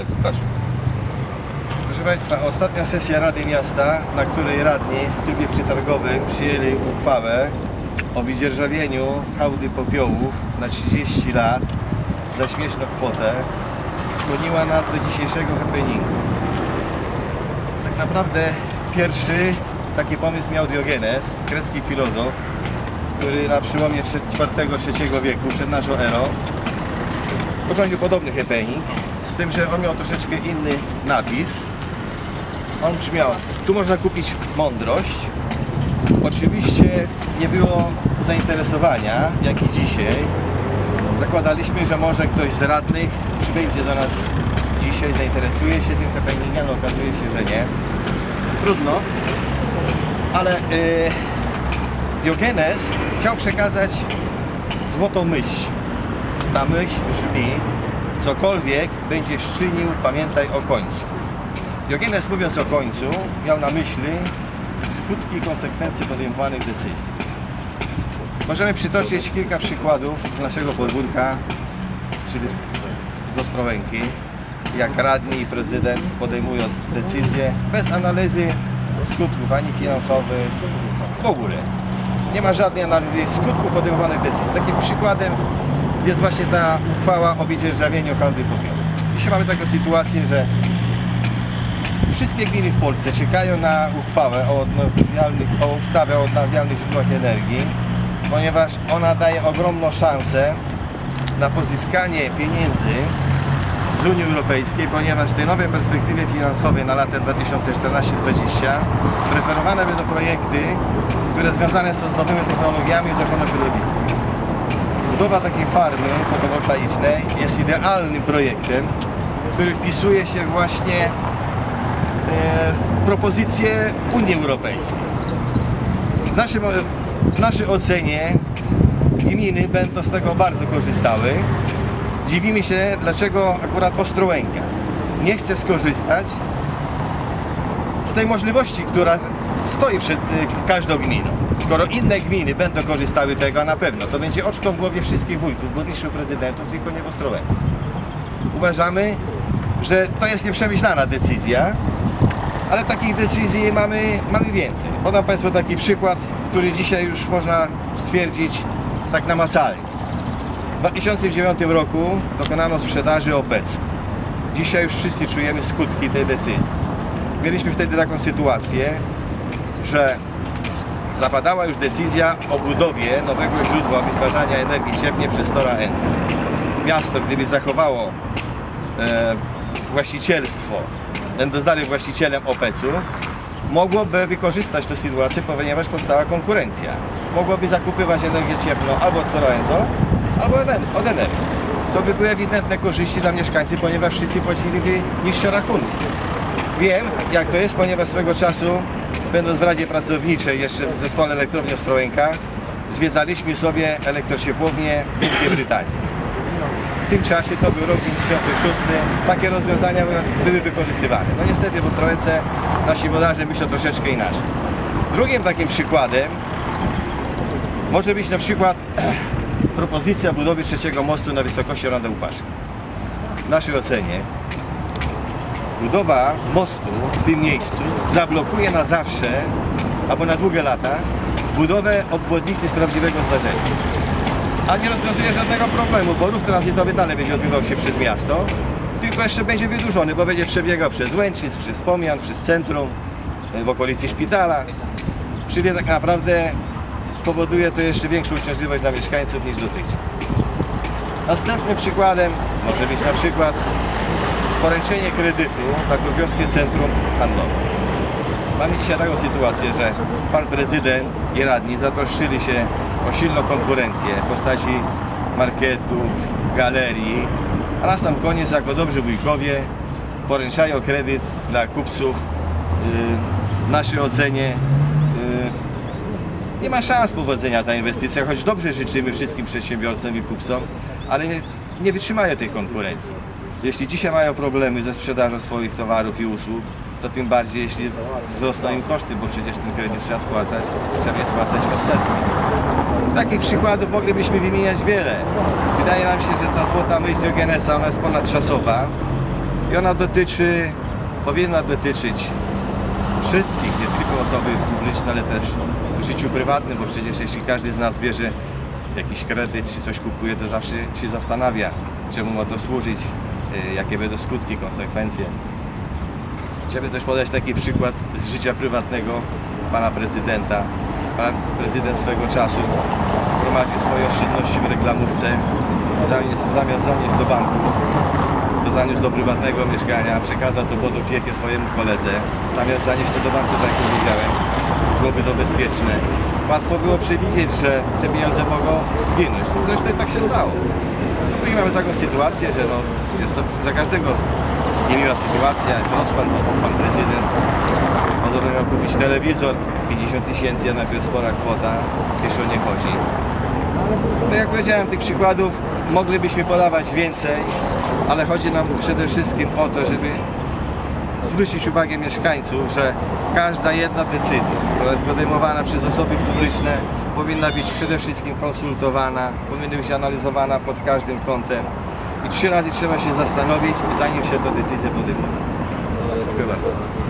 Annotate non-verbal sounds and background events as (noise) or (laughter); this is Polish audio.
Leci Stasiu. Proszę Państwa, ostatnia sesja Rady Miasta, na której radni w trybie przetargowym przyjęli uchwałę o wydzierżawieniu hałdy popiołów na 30 lat za śmieszną kwotę, skłoniła nas do dzisiejszego happeningu. Tak naprawdę pierwszy taki pomysł miał Diogenes, grecki filozof, który na przełomie IV-III wieku przed naszą erą urządził podobny happening, tym, że on miał troszeczkę inny napis. On brzmiał, tu można kupić mądrość. Oczywiście nie było zainteresowania, jak i dzisiaj. Zakładaliśmy, że może ktoś z radnych przybędzie do nas dzisiaj, zainteresuje się tym happeningiem, ale okazuje się, że nie. Trudno. Ale yy, Diogenes chciał przekazać złotą myśl. Ta myśl brzmi, cokolwiek będziesz czynił, pamiętaj o końcu. Diogenes mówiąc o końcu, miał na myśli skutki i konsekwencje podejmowanych decyzji. Możemy przytoczyć kilka przykładów z naszego podwórka, czyli z Ostrołęki, jak radni i prezydent podejmują decyzje bez analizy skutków ani finansowych, w ogóle. Nie ma żadnej analizy skutków podejmowanych decyzji. Takim przykładem jest właśnie ta uchwała o wydzierżawieniu handlu popiołów. Dzisiaj mamy taką sytuację, że wszystkie gminy w Polsce czekają na uchwałę o, odnawialnych, o ustawę o odnawialnych źródłach energii, ponieważ ona daje ogromną szansę na pozyskanie pieniędzy z Unii Europejskiej, ponieważ w tej nowej perspektywie finansowej na lata 2014-2020 preferowane będą projekty, które związane są z nowymi technologiami z ochrony środowiska. Budowa takiej farmy fotowoltaicznej jest idealnym projektem, który wpisuje się właśnie e, w propozycje Unii Europejskiej. W, naszym, w naszej ocenie gminy będą z tego bardzo korzystały. Dziwimy się, dlaczego akurat Ostrołęka nie chce skorzystać z tej możliwości, która stoi przed y, każdą gminą. Skoro inne gminy będą korzystały tego, na pewno to będzie oczką w głowie wszystkich wójtów, burmistrzów, prezydentów, tylko nie w Ostrołęce. Uważamy, że to jest nieprzemyślana decyzja, ale takich decyzji mamy, mamy więcej. Podam Państwu taki przykład, który dzisiaj już można stwierdzić tak namacalnie. W 2009 roku dokonano sprzedaży OPEC-u. Dzisiaj już wszyscy czujemy skutki tej decyzji. Mieliśmy wtedy taką sytuację, że zapadała już decyzja o budowie nowego źródła wytwarzania energii cieplnej przez Stora Enso. Miasto, gdyby zachowało e, właścicielstwo, będąc dalej właścicielem OPEC-u, mogłoby wykorzystać tę sytuację, ponieważ powstała konkurencja. Mogłoby zakupywać energię cieplną albo od Stora Enso, albo od En- od Enel. To by były ewidentne korzyści dla mieszkańców, ponieważ wszyscy płaciliby niższe rachunki. Wiem, jak to jest, ponieważ swego czasu, będąc w Radzie Pracowniczej jeszcze w zespole elektrowni Ostrołęka, zwiedzaliśmy sobie elektrociepłownię w Wielkiej Brytanii. W tym czasie, to był rok 96, takie rozwiązania były- wykorzystywane. No niestety w Ostrołęce nasi wodarze myślą troszeczkę inaczej. Drugim takim przykładem może być na przykład (clears throat) propozycja budowy trzeciego mostu na wysokości Ronda Łupaszka. W naszej ocenie budowa mostu w tym miejscu zablokuje na zawsze albo na długie lata budowę obwodnicy z prawdziwego zdarzenia. A nie rozwiązuje żadnego problemu, bo ruch tranzytowy dalej będzie odbywał się przez miasto, tylko jeszcze będzie wydłużony, bo będzie przebiegał przez Łęczyc, przez Pomian, przez centrum, w okolicy szpitala. Czyli tak naprawdę spowoduje to jeszcze większą uciążliwość dla mieszkańców niż dotychczas. Następnym przykładem może być na przykład poręczenie kredytu na Krupiowskie Centrum Handlowe. Mamy dzisiaj taką sytuację, że pan prezydent i radni zatroszczyli się o silną konkurencję w postaci marketów, galerii, a na sam koniec, jako dobrzy wujkowie, poręczają kredyt dla kupców. Yy, W naszej ocenie yy, nie ma szans powodzenia ta inwestycja, choć dobrze życzymy wszystkim przedsiębiorcom i kupcom, ale nie, nie wytrzymają tej konkurencji. Jeśli dzisiaj mają problemy ze sprzedażą swoich towarów i usług, to tym bardziej jeśli wzrosną im koszty, bo przecież ten kredyt trzeba spłacać, trzeba je spłacać odsetki. Takich przykładów moglibyśmy wymieniać wiele. Wydaje nam się, że ta złota myśl Diogenesa ona jest ponadczasowa I ona dotyczy, powinna dotyczyć wszystkich, nie tylko osoby publiczne, ale też w życiu prywatnym, bo przecież jeśli każdy z nas bierze jakiś kredyt czy coś kupuje, to zawsze się zastanawia, czemu ma to służyć, jakie będą skutki, konsekwencje. Chciałbym też podać taki przykład z życia prywatnego pana prezydenta. Pan prezydent swego czasu prowadził swoje oszczędności w reklamówce, zamiast, zamiast zanieść do banku, to zaniósł do prywatnego mieszkania, przekazał to pod opiekę swojemu koledze, zamiast zanieść to do banku, tak jak powiedziałem, byłoby to bezpieczne. Łatwo było przewidzieć, że te pieniądze mogą zginąć. Zresztą tak się stało. No mamy taką sytuację, że no, jest to dla każdego niemiła sytuacja, jest rozpad, bo pan prezydent podobno miał kupić telewizor, 50 tysięcy, jednak to spora kwota, wiesz o nie chodzi. No jak powiedziałem, tych przykładów moglibyśmy podawać więcej, ale chodzi nam przede wszystkim o to, żeby zwrócić uwagę mieszkańców, że każda jedna decyzja, która jest podejmowana przez osoby publiczne, powinna być przede wszystkim konsultowana, powinna być analizowana pod każdym kątem i trzy razy trzeba się zastanowić, zanim się tę decyzję podejmuje. Dziękuję bardzo.